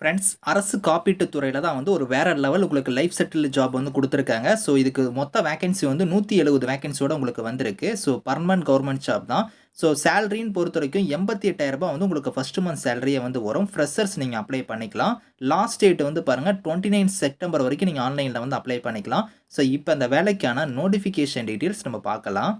Friends அரசு காப்பீட்டு துறையில் தான் வந்து ஒரு வேற லெவல் உங்களுக்கு லைஃப் செட்டில் ஜாப் வந்து கொடுத்துருக்காங்க. ஸோ இதுக்கு மொத்த வேகன்சி வந்து நூற்றி எழுபது வேகன்சியோட உங்களுக்கு வந்திருக்கு. ஸோ பர்மனன்ட் கவர்மெண்ட் ஜாப் தான். ஸோ சேலரின்னு பொறுத்த வரைக்கும் எண்பத்தி எட்டாயிரரூபா வந்து உங்களுக்கு ஃபஸ்ட்டு மந்த் சேலரியை வந்து வரும். ஃப்ரெஷர்ஸ் நீங்கள் அப்ளை பண்ணிக்கலாம். லாஸ்ட் டேட் வந்து பாருங்கள் டுவெண்ட்டி நைன் செப்டம்பர் வரைக்கும் நீங்கள் ஆன்லைனில் வந்து அப்ளை பண்ணிக்கலாம். ஸோ இப்போ அந்த வேலைக்கான நோட்டிஃபிகேஷன் டீட்டெயில்ஸ் நம்ம பார்க்கலாம்.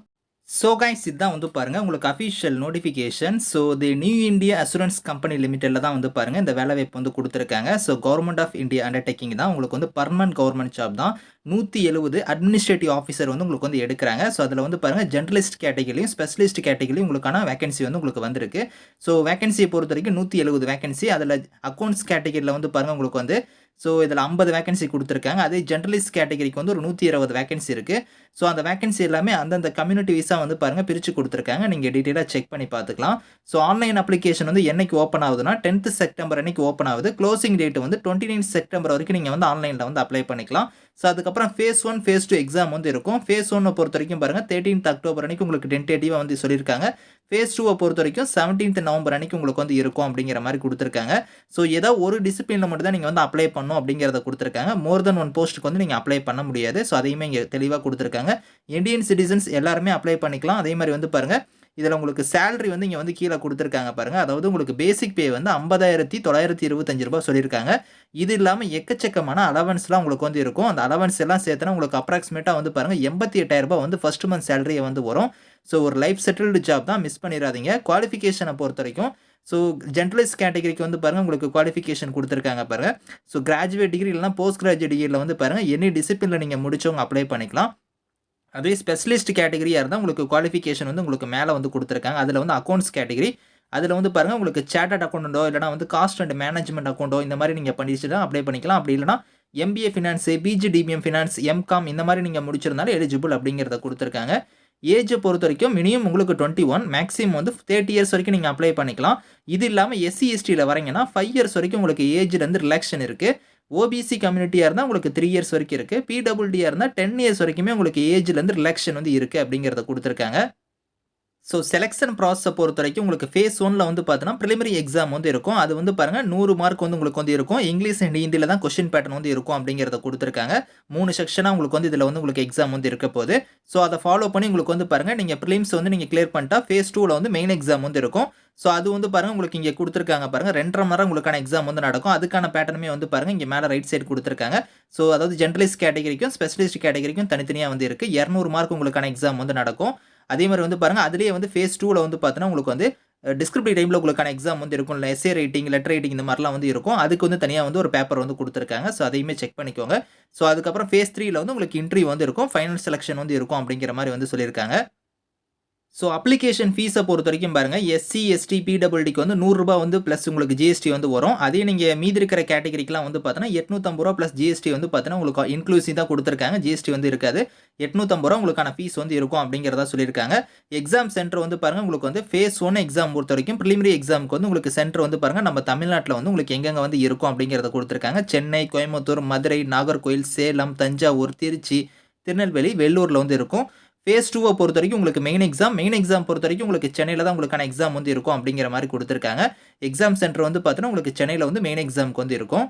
ஸோ கைஸ் இதுதான் வந்து பாருங்கள் உங்களுக்கு official notification so the new India assurance company லிமிட்டடில் தான் வந்து பாருங்கள் இந்த வேலை வாய்ப்பு வந்து கொடுத்துருக்காங்க. So government of India undertaking தான். உங்களுக்கு வந்து பர்மனன்ட் கவர்மெண்ட் ஜாப் தான். நூற்றி எழுபது அட்மினிஸ்ட்ரேட்டிவ் ஆஃபீஸர் வந்து உங்களுக்கு வந்து எடுக்கிறாங்க. ஸோ அதில் வந்து பாருங்கள் ஜென்ரலிஸ்ட் கேட்டகிரிலையும் ஸ்பெஷலிஸ்ட் கேட்டகிரிலையும் உங்களுக்கான வேகன்சி வந்து உங்களுக்கு வந்திருக்கு. ஸோ வேகன்சியை பொறுத்த வரைக்கும் நூற்றி எழுபது வேகன்சி அதில் அக்கௌண்ட்ஸ் கேட்டகிரியில் வந்து பாருங்கள் உங்களுக்கு வந்து ஸோ இதில் ஐம்பது வேகன்சி கொடுத்துருக்காங்க. அதே ஜென்ரலிஸ்ட் கேட்டகரிக்கு வந்து ஒரு நூற்றி இருபது வேகன்சி இருக்குது ஸோ அந்த வேகன்சி எல்லாமே அந்தந்த கம்யூனிட்டி விசா வந்து பாருங்கள் பிரித்து கொடுத்துருக்காங்க. நீங்கள் டீட்டெயிலாக செக் பண்ணி பார்த்துக்கலாம். ஸோ ஆன்லைன் அப்ளிகேஷன் வந்து என்னைக்கு ஓப்பன் ஆகுதுன்னா டென்த்து செப்டம்பர் அன்னைக்கு ஓப்பன் ஆகுது. க்ளோசிங் டேட் வந்து டுவெண்ட்டி நைன் செப்டம்பர் வரைக்கும் நீங்கள் வந்து ஆன்லைனில் வந்து அப்ளை பண்ணிக்கலாம். ஸோ அதுக்கப்புறம் phase one phase two exam வந்து இருக்கும். ஃபேஸ் ஒன்னை பொறுத்த வரைக்கும் பாருங்கள் தேர்ட்டீன்த் அக்டோபர் அன்னைக்கு உங்களுக்கு டென்டேட்டிவாக வந்து சொல்லியிருக்காங்க. ஃபேஸ் டூவை பொறுத்த வரைக்கும் செவன்டீன்த் நவம்பர் அன்னைக்கு உங்களுக்கு வந்து இருக்கும் அப்படிங்கிற மாதிரி கொடுத்துருக்காங்க. ஸோ ஏதோ ஒரு டிசிப்ளினில் மட்டும் தான் நீங்கள் வந்து அப்ளை பண்ணும் அப்படிங்கிறத கொடுத்துருக்காங்க. மோர் தென் ஒன் போஸ்ட்டுக்கு வந்து நீங்கள் அப்ளை பண்ண முடியாது. ஸோ அதையுமே இங்கே தெளிவாக கொடுத்துருக்காங்க. இந்தியன் சிட்டிசன்ஸ் எல்லாருமே அப்ளை பண்ணிக்கலாம். அதே மாதிரி வந்து பாருங்கள் இதில் உங்களுக்கு சேலரி வந்து இங்கே வந்து கீழே கொடுத்துருக்காங்க பாருங்கள் அதாவது உங்களுக்கு பேசிக் பே வந்து ஐம்பதாயிரத்தி தொள்ளாயிரத்தி இருபத்தஞ்சு ரூபா சொல்லியிருக்காங்க. இது இல்லாமல் எக்கச்சக்கமான அலவன்ஸ்லாம் உங்களுக்கு வந்து இருக்கும். அந்த அலவன்ஸ் எல்லாம் சேர்த்துனா உங்களுக்கு அப்ராக்சிமேட்டாக வந்து பாருங்கள் எண்பத்தி எட்டாயிரரூபா வந்து ஃபஸ்ட் மந்த் சேலரியை வந்து வரும். ஸோ ஒரு லைஃப் செட்டில்டு ஜாப் தான் மிஸ் பண்ணிடாதீங்க. குவாலிஃபிகேஷனை பொறுத்த வரைக்கும் ஸோ ஜென்ரலிஸ்ட் கேட்டகரிக்கு வந்து பாருங்கள் உங்களுக்கு குவாலிஃபிகேஷன் கொடுத்துருக்காங்க பாருங்கள் ஸோ கிராஜுவேட் டிகிரி இல்லைனா போஸ்ட் கிராஜுவேட் டிகிரியில் வந்து பாருங்கள் எனி டிசிப்ளினில் நீங்கள் முடிச்சவங்க அப்ளை பண்ணிக்கலாம். அதே ஸ்பெஷலிஸ்ட் கேட்டகரியாக இருந்தால் உங்களுக்கு குவாலிஃபிகேஷன் வந்து உங்களுக்கு மேலே வந்து கொடுத்துருக்காங்க. அதில் வந்து அக்கௌண்ட்ஸ் கேட்டகரி அதில் வந்து பாருங்கள் உங்களுக்கு சேட்டட் அக்கௌண்ட்டோ இல்லைனா வந்து காஸ்ட் அண்ட் மேனேஜ்மெண்ட் அக்கௌண்ட்டோ இந்த மாதிரி நீங்கள் பண்ணிச்சுட்டு அப்ளை பண்ணிக்கலாம். அப்படி இல்லைனா MBA finance PG DBM finance MCom இந்த மாதிரி நீங்கள் முடிச்சிருந்தாலும் எலிஜிபிள் அப்படிங்கிறத கொடுத்துருக்காங்க. ஏஜை பொறுத்த வரைக்கும் மினிமம் உங்களுக்கு டுவெண்ட்டி ஒன் மேக்ஸிமம் வந்து தேர்ட்டி இயர்ஸ் வரைக்கும் நீங்கள் அப்ளை பண்ணிக்கலாம். இது இல்லாமல் எஸ்சி எஸ்டியில் வரீங்கன்னா ஃபைவ் இயர்ஸ் வரைக்கும் உங்களுக்கு ஏஜ்லேருந்து ரிலாக்ஷன் இருக்குது ஓபிசி கம்யூனிட்டியாக இருந்தால் உங்களுக்கு த்ரீ இயர்ஸ் வரைக்கும் இருக்குது பிடபிள்டியாக இருந்தால் டென் இயர்ஸ் வரைக்குமே உங்களுக்கு ஏஜ்லேருந்து ரிலாக்ஷன் வந்து இருக்குது அப்படிங்கிறத கொடுத்துருக்காங்க. ஸோ செலெக்ஷன் ப்ராசஸை பொறுத்த வரைக்கும் உங்களுக்கு ஃபேஸ் ஒனில் வந்து பார்த்தீங்கன்னா ப்ரிலிமரி எக்ஸாம் வந்து இருக்கும். அது வந்து பாருங்கள் நூறு மார்க் வந்து உங்களுக்கு வந்து இருக்கும். இங்கிலீஷ் அண்ட் ஹிந்தியில் தான் கொஸ்டின் பேட்டர்ன் வந்து இருக்கும் அப்படிங்கிறத கொடுத்துருக்காங்க. மூணு செக்ஷனாக உங்களுக்கு வந்து இதில் வந்து உங்களுக்கு எக்ஸாம் வந்து இருக்க போது ஸோ அதை ஃபாலோ பண்ணி உங்களுக்கு வந்து பாருங்கள் நீங்கள் ப்ரிலிம்ஸ் வந்து நீங்கள் கிளியர் பண்ணிட்டா ஃபேஸ் டூவில் வந்து மெயின் எக்ஸாம் வந்து இருக்கும். ஸோ அது வந்து பாருங்கள் உங்களுக்கு இங்கே கொடுத்துருக்காங்க பாருங்கள் ரெண்டரை மணி நேரம் உங்களுக்கான எக்ஸாம் வந்து நடக்கும். அதுக்கான பேட்டர்னுமே வந்து பாருங்கள் இங்கே மேலே ரைட் சைடு கொடுத்துருக்காங்க. ஸோ அதாவது ஜென்ரலிஸ்ட் கேட்டகரிக்கும் ஸ்பெஷலிஸ்ட் கேட்டகரிக்கும் தனித்தனியாக வந்து இருக்குது இரநூறு மார்க் உங்களுக்கான எக்ஸாம் வந்து நடக்கும். அதே மாதிரி வந்து பாருங்கள் அதுலேயே வந்து ஃபேஸ் டூவில் வந்து பார்த்தீங்கன்னா உங்களுக்கு வந்து டிஸ்கிரிப்டிவ் டைமில் உங்களுக்கான எக்ஸாம் வந்து இருக்கும். இல்லை எஸ்ஏ ரைட்டிங் லெட்டர் ரைட்டிங் இந்த மாதிரிலாம் வந்து இருக்கும். அதுக்கு வந்து தனியாக வந்து ஒரு பேப்பர் வந்து கொடுத்துருக்காங்க. ஸோ அதையுமே செக் பண்ணிக்கோங்க. ஸோ அதுக்கப்புறம் ஃபேஸ் த்ரீயில் வந்து உங்களுக்கு இன்டர்வியூ வந்து இருக்கும். ஃபைனல் செலெக்ஷன் வந்து இருக்கும் அப்படிங்கிற மாதிரி வந்து சொல்லியிருக்காங்க. ஸோ அப்ளிகேஷன் ஃபீஸை பொறுத்த வரைக்கும் பாருங்கள் எஸ்சி எஸ்டி பிடபிள்டிக்கு வந்து நூறுரூபா வந்து ப்ளஸ் உங்களுக்கு ஜிஎஸ்டி வந்து வரும். அதே நீங்கள் மீதி இருக்கிற கேட்டகரிக்கெலாம் வந்து பார்த்தீங்கன்னா எட்நூற்றம்பது ரூபா ப்ளஸ் ஜிஎஸ்டி வந்து பார்த்தீங்கன்னா உங்களுக்கு இன்க்ளூசிவ் தான் கொடுத்துருக்காங்க ஜிஎஸ்டி வந்து இருக்காது. எட்நூற்றம்பது ரூபா உங்களுக்கான ஃபீஸ் வந்து இருக்கும் அப்படிங்கிறதா சொல்லியிருக்காங்க. எக்ஸாம் சென்டர் வந்து பாருங்கள் உங்களுக்கு வந்து ஃபேஸ் ஒன் எக்ஸாம் பொறுத்த வரைக்கும் ப்ரிலிமினரி எக்ஸாமுக்கு வந்து உங்களுக்கு சென்டர் வந்து பாருங்கள் நம்ம தமிழ்நாட்டில் வந்து உங்களுக்கு எங்கெங்கே வந்து இருக்கும் அப்படிங்கிறத கொடுத்துருக்காங்க. சென்னை கோயம்புத்தூர் மதுரை நாகர்கோயில் சேலம் தஞ்சாவூர் திருச்சி திருநெல்வேலி வெள்ளூரில் வந்து இருக்கும். ஃபேஸ் டூவை பொறுத்த வரைக்கும் உங்களுக்கு மெயின் எக்ஸாம் மெயின் எக்ஸாம் பொறுத்த வரைக்கும் உங்களுக்கு சென்னையில் தான் உங்களுக்கான எக்ஸாம் வந்து இருக்கும் அப்படிங்கிற மாதிரி கொடுத்துருக்காங்க. எக்ஸாம் சென்டர் வந்து பார்த்தீங்கன்னா உங்களுக்கு சென்னையில் வந்து மெயின் எக்ஸாமுக்கு வந்து இருக்கும்.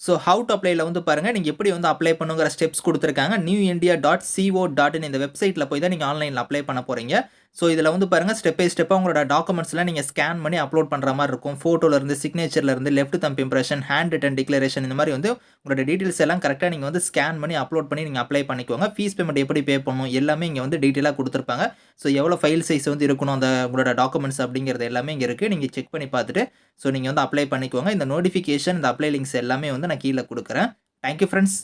ஸோ ஹவு டு அப்ளைல வந்து பாருங்கள் நீங்கள் எப்படி வந்து அப்ளை பண்ணுங்கிற ஸ்டெப்ஸ் கொடுத்துருக்காங்க. New India dot co dot in இந்த வெப்சைட்டில் போய் தான் நீங்கள் ஆன்லைனில் அப்ளை பண்ண போகிறீங்க ஸோ இதில் வந்து பாருங்கள் ஸ்டெப் பை ஸ்டெப்பாக உங்களோட டாக்குமெண்ட்ஸ்லாம் நீங்கள் ஸ்கேன் பண்ணி அப்லோட் பண்ணுற மாதிரி இருக்கும். ஃபோட்டோலேருந்து சிக்னேச்சர்லேருந்து left thumb impression hand written declaration இந்த மாதிரி வந்து உங்களோட டீட்டெயில்ஸ் எல்லாம் கரெக்டாக நீங்கள் வந்து ஸ்கேன் பண்ணி அப்லோட் பண்ணி நீங்கள் அப்ளை பண்ணிக்கோங்க. ஃபீஸ் பேமெண்ட் எப்படி பே பண்ணணும் எல்லாமே இங்கே வந்து டீட்டெயிலாக கொடுத்துருப்பாங்க. ஸோ எவ்வளோ ஃபைல் சைஸ் வந்து இருக்கணும் அந்த உங்களோட டாக்குமெண்ட்ஸ் அப்படிங்கிறது எல்லாமே இங்கே இருக்குது நீங்கள் செக் பண்ணி பார்த்துட்டு ஸோ நீங்கள் வந்து அப்ளை பண்ணிக்கோங்க. இந்த நோட்டிஃபிகேஷன் இந்த அப்ளை லிங்க்ஸ் எல்லாமே வந்து நான் கீழே கொடுக்குறேன். Thank you friends